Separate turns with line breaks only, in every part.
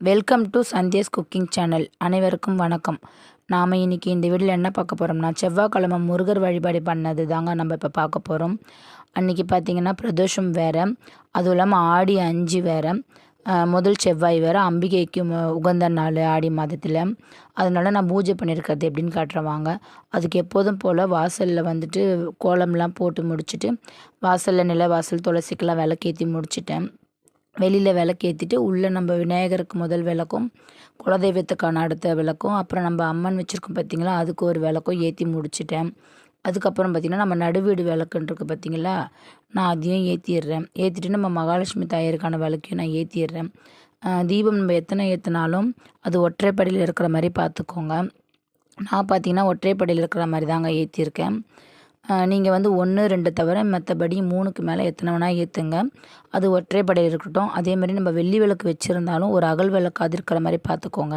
Welcome to Sandhya's cooking channel அனைவருக்கும் வணக்கம். நாம் இன்றைக்கி இந்த வீட்டில் என்ன பார்க்க போகிறோம்னா செவ்வாய்க்கிழமை முருகர் வழிபாடு பண்ணது தாங்க நம்ம இப்போ பார்க்க போகிறோம் அன்றைக்கி பார்த்திங்கன்னா பிரதோஷம் வேறு. அதுவும் இல்லாமல் ஆடி அஞ்சு வேறு. முதல் செவ்வாய் வேறு. அம்பிகைக்கு உகந்த நாள் ஆடி மாதத்தில். அதனால நான் பூஜை பண்ணியிருக்கிறது எப்படின்னு காட்டுறவாங்க. அதுக்கு எப்போதும் போல் வாசலில் வந்துட்டு கோலம்லாம் போட்டு முடிச்சுட்டு வாசலில் நில வாசல் துளசிக்கெல்லாம் விளக்கேற்றி முடிச்சிட்டேன். வெளியில் விளக்கேற்றிட்டு உள்ளே நம்ம விநாயகருக்கு முதல் விளக்கும் குலதெய்வத்துக்கான அடுத்த விளக்கும் அப்புறம் நம்ம அம்மன் வச்சுருக்கோம் பார்த்திங்களா அதுக்கு ஒரு விளக்கும் ஏற்றி முடிச்சிட்டேன். அதுக்கப்புறம் பார்த்திங்கன்னா நம்ம நடுவீடு விளக்குன்றிருக்கு பார்த்திங்களா நான் அதையும் ஏற்றிடுறேன் ஏற்றிட்டு நம்ம மகாலட்சுமி தாயருக்கான விளக்கையும் நான் ஏற்றிடுறேன் தீபம் நம்ம எத்தனை ஏற்றினாலும் அது ஒற்றைப்படியில் இருக்கிற மாதிரி பார்த்துக்கோங்க நான் பார்த்திங்கன்னா ஒற்றைப்படியில் இருக்கிற மாதிரி தாங்க ஏற்றிருக்கேன் நீங்கள் வந்து ஒன்று ரெண்டு தவிர மற்றபடி மூணுக்கு மேலே எத்தனை வேணால் ஏற்றுங்க அது ஒற்றைப்படையில் இருக்கட்டும். அதே மாதிரி நம்ம வெள்ளி விளக்கு வச்சுருந்தாலும் ஒரு அகல் விளக்கு இருக்கிற மாதிரி பார்த்துக்கோங்க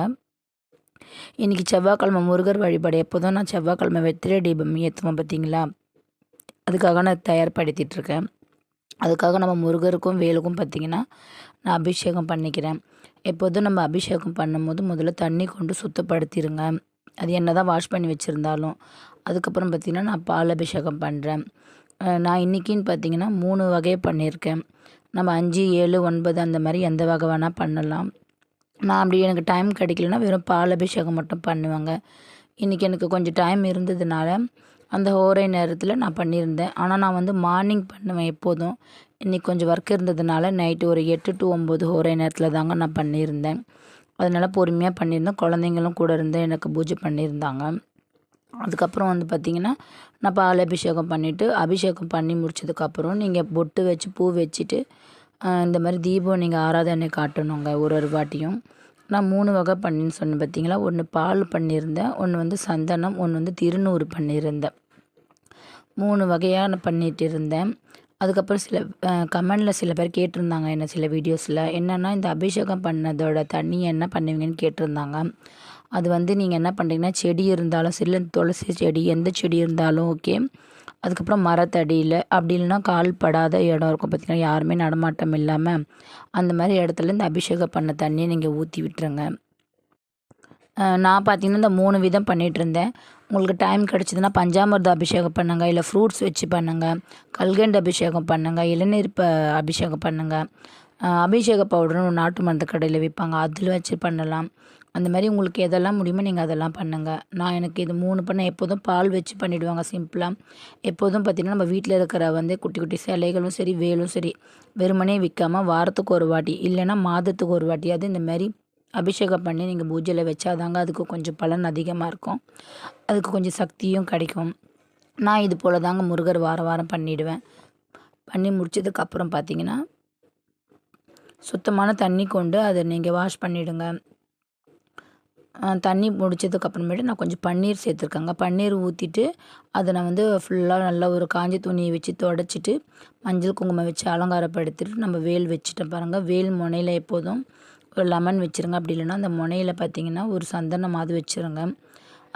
இன்றைக்கி செவ்வாய்க்கிழமை முருகர் வழிபாடு எப்போதும் நான் செவ்வாய்க்கிழமை வெத்திரை தீபம் ஏற்றுவோம் பார்த்தீங்களா அதுக்காக நான் தயார்படுத்திகிட்ருக்கேன் அதுக்காக நம்ம முருகருக்கும் வேலுக்கும் பார்த்திங்கன்னா நான் அபிஷேகம் பண்ணிக்கிறேன். எப்போதும் நம்ம அபிஷேகம் பண்ணும்போது முதல்ல தண்ணி கொண்டு சுத்தப்படுத்திடுங்க அது என்ன தான் வாஷ் பண்ணி வச்சுருந்தாலும் அதுக்கப்புறம் பார்த்திங்கன்னா நான் பால் அபிஷேகம் பண்ணுறேன். நான் இன்றைக்கின்னு பார்த்திங்கன்னா மூணு வகையை பண்ணியிருக்கேன். நம்ம அஞ்சு ஏழு ஒன்பது அந்த மாதிரி எந்த வகை வேணால் பண்ணலாம். நான் அப்படி எனக்கு டைம் கிடைக்கலனா வெறும் பால் அபிஷேகம் மட்டும் பண்ணுவேங்க. இன்றைக்கி எனக்கு கொஞ்சம் டைம் இருந்ததுனால அந்த ஹோரை நேரத்தில் நான் பண்ணியிருந்தேன். ஆனால் நான் வந்து மார்னிங் பண்ணுவேன் எப்போதும். இன்றைக்கி கொஞ்சம் ஒர்க் இருந்ததுனால நைட்டு ஒரு எட்டு டு ஒம்பது ஹோரை நேரத்தில் தாங்க நான் பண்ணியிருந்தேன். அதனால் பொறுமையாக பண்ணியிருந்தேன். குழந்தைங்களும் கூட இருந்து எனக்கு பூஜை பண்ணியிருந்தாங்க. அதுக்கப்புறம் வந்து பார்த்திங்கன்னா நான் பால் அபிஷேகம் பண்ணிவிட்டு அபிஷேகம் பண்ணி முடிச்சதுக்கப்புறம் நீங்கள் பொட்டு வச்சு பூ வச்சுட்டு இந்த மாதிரி தீபம் நீங்கள் ஆராதனை காட்டணுங்க ஒரு ஒரு வாட்டியும். நான் மூணு வகை பண்ணின்னு சொன்னேன் பார்த்தீங்களா ஒன்று பால் பண்ணியிருந்தேன் ஒன்று வந்து சந்தனம் ஒன்று வந்து திருநூறு பண்ணியிருந்தேன். மூணு வகையாக நான் பண்ணிகிட்டு இருந்தேன். அதுக்கப்புறம் சில கமெண்டில் சில பேர் கேட்டிருந்தாங்க என்ன சில வீடியோஸில். என்னென்னா இந்த அபிஷேகம் பண்ணதோட தண்ணி என்ன பண்ணுவீங்கன்னு கேட்டிருந்தாங்க. அது வந்து நீங்கள் என்ன பண்ணுறீங்கன்னா செடி இருந்தாலும் சரி துளசி செடி எந்த செடி இருந்தாலும் ஓகே அதுக்கப்புறம் மரத்தடியில் அப்படி இல்லைன்னா கால் படாத இடம் இருக்கும் பார்த்திங்கன்னா யாருமே நடமாட்டம் இல்லாமல் அந்த மாதிரி இடத்துல இந்த அபிஷேகம் பண்ண தண்ணியை நீங்கள் ஊற்றி விட்டுருங்க. நான் பார்த்திங்கன்னா இந்த மூணு விதம் பண்ணிகிட்டு இருந்தேன். உங்களுக்கு டைம் கிடச்சிதுன்னா பஞ்சாமிர்த அபிஷேகம் பண்ணுங்கள் இல்லை ஃப்ரூட்ஸ் வச்சு பண்ணுங்கள் கல்கண்டு அபிஷேகம் பண்ணுங்கள் இளநீர் ப அபிஷேகம் பண்ணுங்கள் அபிஷேக பவுடர்னு நாட்டு மருந்து கடையில் விற்பாங்க அதில் வச்சு பண்ணலாம். அந்த மாதிரி உங்களுக்கு எதெல்லாம் முடியுமோ நீங்கள் அதெல்லாம் பண்ணுங்கள் நான் எனக்கு இது மூணு பண்ண எப்போதும் பால் வச்சு பண்ணிவிடுவாங்க சிம்பிளாக எப்போதும் பார்த்திங்கன்னா நம்ம வீட்டில் இருக்கிற வந்து குட்டி குட்டி சிலைகளும் சரி வேலும் சரி வெறுமனே விற்காமல் வாரத்துக்கு ஒரு வாட்டி இல்லைன்னா மாதத்துக்கு ஒரு வாட்டியாவது இந்த மாதிரி அபிஷேகம் பண்ணி நீங்கள் பூஜையில் வச்சாதாங்க அதுக்கு கொஞ்சம் பலன் அதிகமாக இருக்கும். அதுக்கு கொஞ்சம் சக்தியும் கிடைக்கும். நான் இது போல் தாங்க முருகர் வாரம் வாரம் பண்ணிவிடுவேன் பண்ணி முடிச்சதுக்கப்புறம் பார்த்தீங்கன்னா சுத்தமான தண்ணி கொண்டு அதை நீங்கள் வாஷ் பண்ணிவிடுங்க தண்ணி முடிச்சதுக்கப்புறமேட்டு நான் கொஞ்சம் பன்னீர் சேர்த்துருக்கேங்க. பன்னீர் ஊற்றிட்டு அதை நான் வந்து ஃபுல்லாக நல்லா ஒரு காஞ்சி துணியை வச்சு தொடச்சிட்டு மஞ்சள் குங்குமம் வச்சு அலங்காரப்படுத்திட்டு நம்ம வேல் வச்சுட்டேன் பாருங்கள் வேல் முனையில் எப்போதும் ஒரு லெமன் வச்சுருங்க. அப்படி இல்லைன்னா அந்த முனையில் பார்த்தீங்கன்னா ஒரு சந்தனமாவது வச்சுருங்க.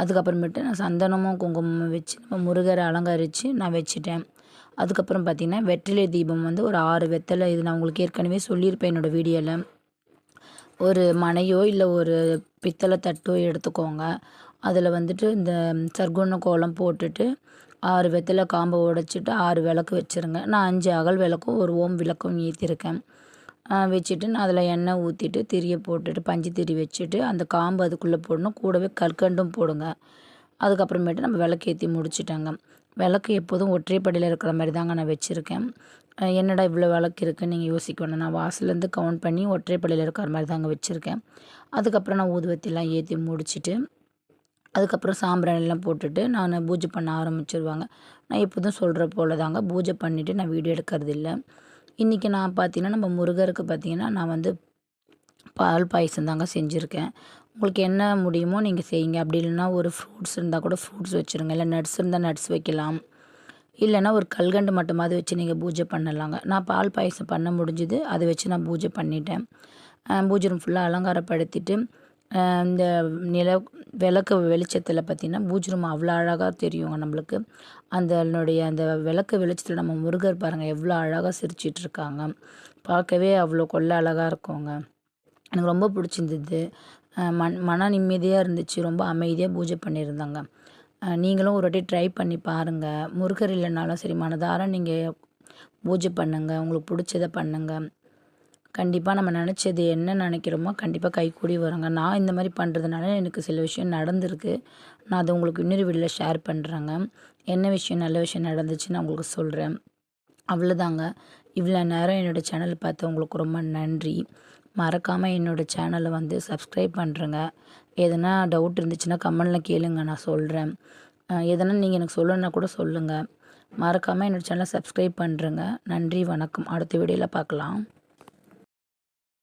அதுக்கப்புறமேட்டு நான் சந்தனமும் குங்குமமும் வச்சு நம்ம முருகரை அலங்கரித்து நான் வச்சுட்டேன். அதுக்கப்புறம் பார்த்திங்கன்னா வெற்றிலை தீபம் வந்து ஒரு ஆறு வெத்தலை இது நான் உங்களுக்கு ஏற்கனவே சொல்லியிருப்பேன் என்னோடய வீடியோவில் ஒரு மனையோ இல்லை ஒரு பித்தளை தட்டோ எடுத்துக்கோங்க. அதில் வந்துட்டு இந்த சர்க்குண கோலம் போட்டுட்டு ஆறு வெத்தலை காம்பை உடைச்சிட்டு ஆறு விளக்கு வச்சுருங்க. நான் அஞ்சு அகல் விளக்கும் ஒரு ஓம் விளக்கும் ஏற்றிருக்கேன் வச்சுட்டு நான் அதில் எண்ணெய் ஊற்றிட்டு திரியை போட்டுட்டு பஞ்சு திரி வச்சுட்டு அந்த காம்பு அதுக்குள்ளே போடணும். கூடவே கற்கண்டும் போடுங்க. அதுக்கப்புறமேட்டு நம்ம விளக்கேற்றி முடிச்சிட்டாங்க. விளக்கு எப்போதும் ஒற்றைப்படியில் இருக்கிற மாதிரி தாங்க நான் வச்சுருக்கேன். என்னடா இவ்வளோ விளக்கு இருக்குதுன்னு நீங்கள் யோசிக்கணும். நான் வாசலேருந்து கவுண்ட் பண்ணி ஒற்றைப்படியில் இருக்கிற மாதிரி தாங்க வச்சுருக்கேன். அதுக்கப்புறம் நான் ஊதுவத்திலாம் ஏற்றி முடிச்சுட்டு அதுக்கப்புறம் சாம்பிராணிலாம் போட்டுட்டு நான் பூஜை பண்ண ஆரம்பிச்சிருவாங்க. நான் எப்போதும் சொல்கிற போல் தாங்க பூஜை பண்ணிவிட்டு நான் வீடியோ எடுக்கிறது இல்லை இன்றைக்கி நான் பார்த்தீங்கன்னா நம்ம முருகருக்கு பார்த்தீங்கன்னா நான் வந்து பால் பாயசம் தாங்க செஞ்சுருக்கேன். உங்களுக்கு என்ன முடியுமோ நீங்கள் செய்யுங்க. அப்படி இல்லைன்னா ஒரு ஃப்ரூட்ஸ் இருந்தால் கூட ஃப்ரூட்ஸ் வச்சுருங்க. இல்லை நட்ஸ் இருந்தால் நட்ஸ் வைக்கலாம். இல்லைன்னா ஒரு கல்கண்டு மட்டுமாவது வச்சு நீங்கள் பூஜை பண்ணலாங்க. நான் பால் பாயசம் பண்ண முடிஞ்சுது. அதை வச்சு நான் பூஜை பண்ணிட்டேன். பூஜை ரூம் ஃபுல்லாக அலங்காரப்படுத்திட்டு இந்த நில விளக்கு வெளிச்சத்தில் பார்த்திங்கன்னா பூஜை ரூம் அவ்வளோ அழகாக தெரியுங்க நம்மளுக்கு. அதனுடைய அந்த விளக்கு வெளிச்சத்தில் நம்ம முருகர் பாருங்கள் எவ்வளோ அழகாக சிரிச்சிட்ருக்காங்க பார்க்கவே அவ்வளோ கொள்ள அழகாக இருக்குங்க. எனக்கு ரொம்ப பிடிச்சிருந்தது. மன் மன நிம்மதியாக இருந்துச்சு. ரொம்ப அமைதியாக பூஜை பண்ணியிருந்தாங்க. நீங்களும் ஒரு வாட்டி ட்ரை பண்ணி பாருங்கள் முருகர் இல்லைனாலும் சரி மனதார நீங்கள் பூஜை பண்ணுங்கள் உங்களுக்கு பிடிச்சத பண்ணுங்கள் கண்டிப்பாக நம்ம நினச்சது என்ன நினைக்கிறோமோ கண்டிப்பாக கைகூடி வருங்க. நான் இந்த மாதிரி பண்ணுறதுனால எனக்கு சில விஷயம் நடந்திருக்கு. நான் அதை உங்களுக்கு இன்னொரு வீடியோவில் ஷேர் பண்ணுறேங்க என்ன விஷயம் நல்ல விஷயம் நடந்துச்சு நான் உங்களுக்கு சொல்கிறேன் அவ்வளோதாங்க இவ்வளோ நேரம் என்னோடய சேனல் பார்த்து உங்களுக்கு ரொம்ப நன்றி. மறக்காமல் என்னோடய சேனலை வந்து சப்ஸ்கிரைப் பண்ணுறேங்க எதனா டவுட் இருந்துச்சுன்னா கமெண்டில் கேளுங்க நான் சொல்கிறேன் எதனா நீங்கள் எனக்கு சொல்லணுன்னா கூட சொல்லுங்கள் மறக்காமல் என்னோடய சேனலை சப்ஸ்கிரைப் பண்ணுறேங்க நன்றி வணக்கம். அடுத்த வீடியோவில் பார்க்கலாம்